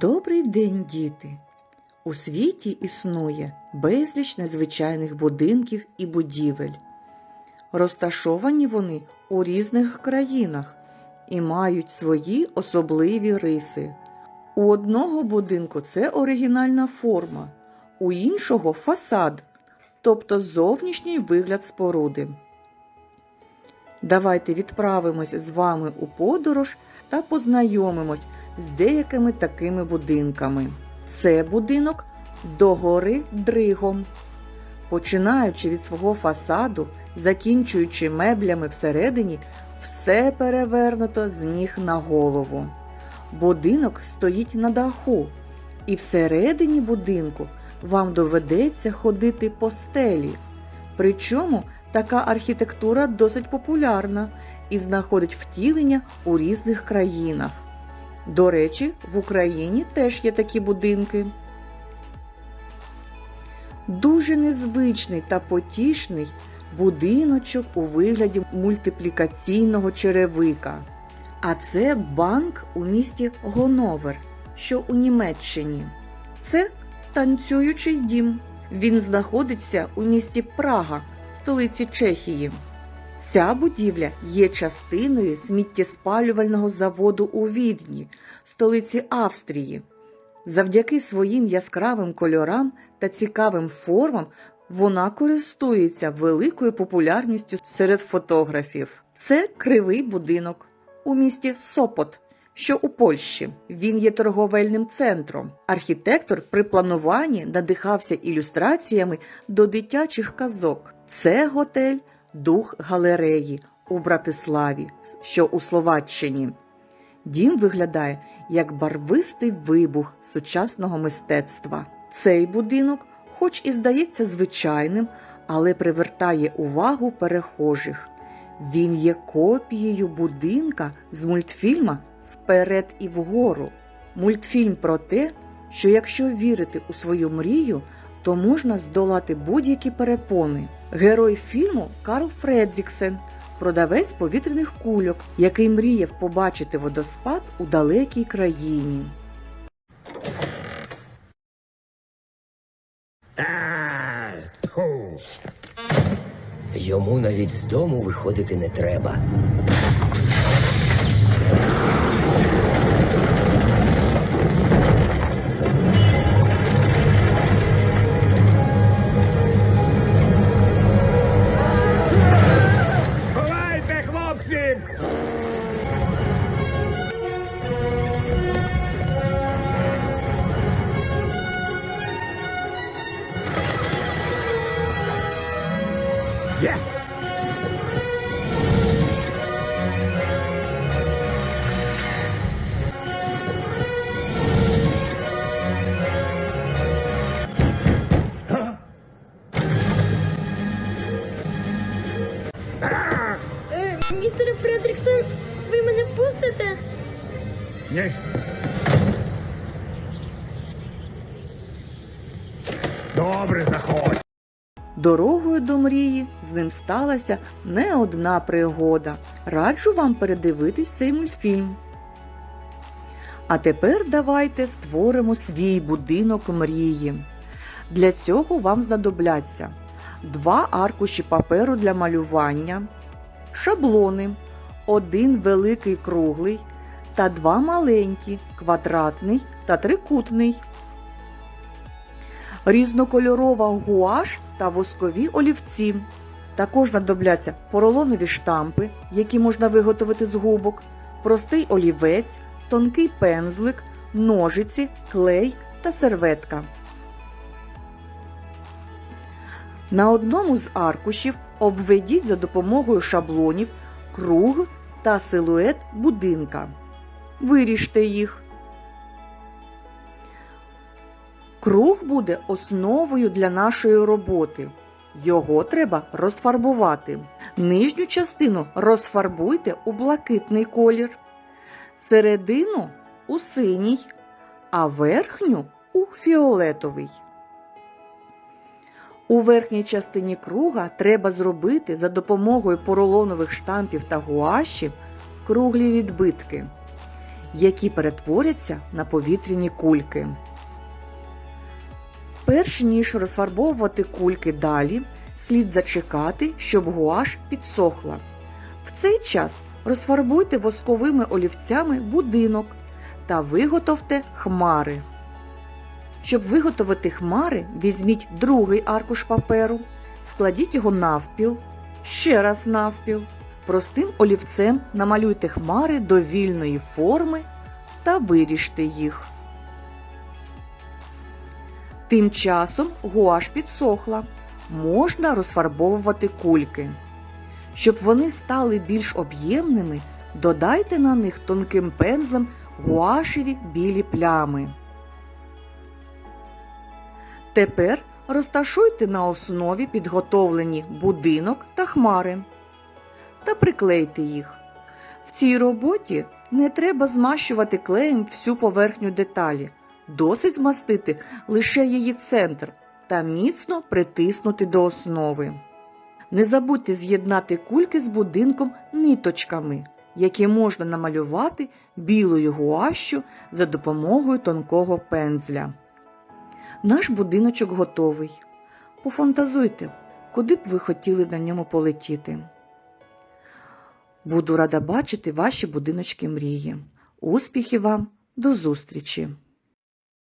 Добрий день, діти! У світі існує безліч незвичайних будинків і будівель. Розташовані вони у різних країнах і мають свої особливі риси. У одного будинку це оригінальна форма, у іншого фасад, тобто зовнішній вигляд споруди. Давайте відправимось з вами у подорож та познайомимось з деякими такими будинками. Це будинок догори дригом. Починаючи від свого фасаду, закінчуючи меблями всередині, все перевернуто з ніг на голову. Будинок стоїть на даху, і всередині будинку вам доведеться ходити по стелі. Причому така архітектура досить популярна і знаходить втілення у різних країнах. До речі, в Україні теж є такі будинки. Дуже незвичний та потішний будиночок у вигляді мультиплікаційного черевика. А це банк у місті Гоновер, що у Німеччині. Це танцюючий дім. Він знаходиться у місті Прага, столиці Чехії. Ця будівля є частиною сміттєспалювального заводу у Відні, столиці Австрії. Завдяки своїм яскравим кольорам та цікавим формам вона користується великою популярністю серед фотографів. Це кривий будинок у місті Сопот, що у Польщі. Він є торговельним центром. Архітектор при плануванні надихався ілюстраціями до дитячих казок. Це готель Дух галереї у Братиславі, що у Словаччині. Дім виглядає як барвистий вибух сучасного мистецтва. Цей будинок, хоч і здається звичайним, але привертає увагу перехожих. Він є копією будинка з мультфільма Вперед і вгору. Мультфільм про те, що якщо вірити у свою мрію, то можна здолати будь-які перепони. Герой фільму Карл Фредріксен, продавець повітряних кульок, який мріяв побачити водоспад у далекій країні. Йому навіть з дому виходити не треба. Є! Е, містере Фредріксон, ви мене впустите? Ні. Добре, заходь. Дорогою до мрії з ним сталася не одна пригода. Раджу вам передивитись цей мультфільм. А тепер давайте створимо свій будинок мрії. Для цього вам знадобляться два аркуші паперу для малювання, шаблони, один великий круглий та два маленькі квадратний та трикутний різнокольорова гуаш та воскові олівці. Також знадобляться поролонові штампи, які можна виготовити з губок, простий олівець, тонкий пензлик, ножиці, клей та серветка. На одному з аркушів обведіть за допомогою шаблонів круг та силует будинка. Виріжте їх. Круг буде основою для нашої роботи. Його треба розфарбувати. Нижню частину розфарбуйте у блакитний колір, середину у синій, а верхню у фіолетовий. У верхній частині круга треба зробити за допомогою поролонових штампів та гуашів круглі відбитки. які перетворяться на повітряні кульки. Перш ніж розфарбовувати кульки далі, слід зачекати, щоб гуаш підсохла. В цей час розфарбуйте восковими олівцями будинок та виготовте хмари. Щоб виготовити хмари, візьміть другий аркуш паперу, складіть його навпіл, ще раз навпіл. Простим олівцем намалюйте хмари до вільної форми та виріжте їх. Тим часом гуаш підсохла. Можна розфарбовувати кульки. Щоб вони стали більш об'ємними, додайте на них тонким пензлем гуашеві білі плями. Тепер розташуйте на основі підготовлені будинок та хмари та приклейте їх. В цій роботі не треба змащувати клеєм всю поверхню деталі. Досить змастити лише її центр та міцно притиснути до основи. Не забудьте з'єднати кульки з будинком ниточками, які можна намалювати білою гуашю за допомогою тонкого пензля. Наш будиночок готовий. Пофантазуйте, куди б ви хотіли на ньому полетіти. Буду рада бачити ваші будиночки мрії. Успіхів вам, до зустрічі!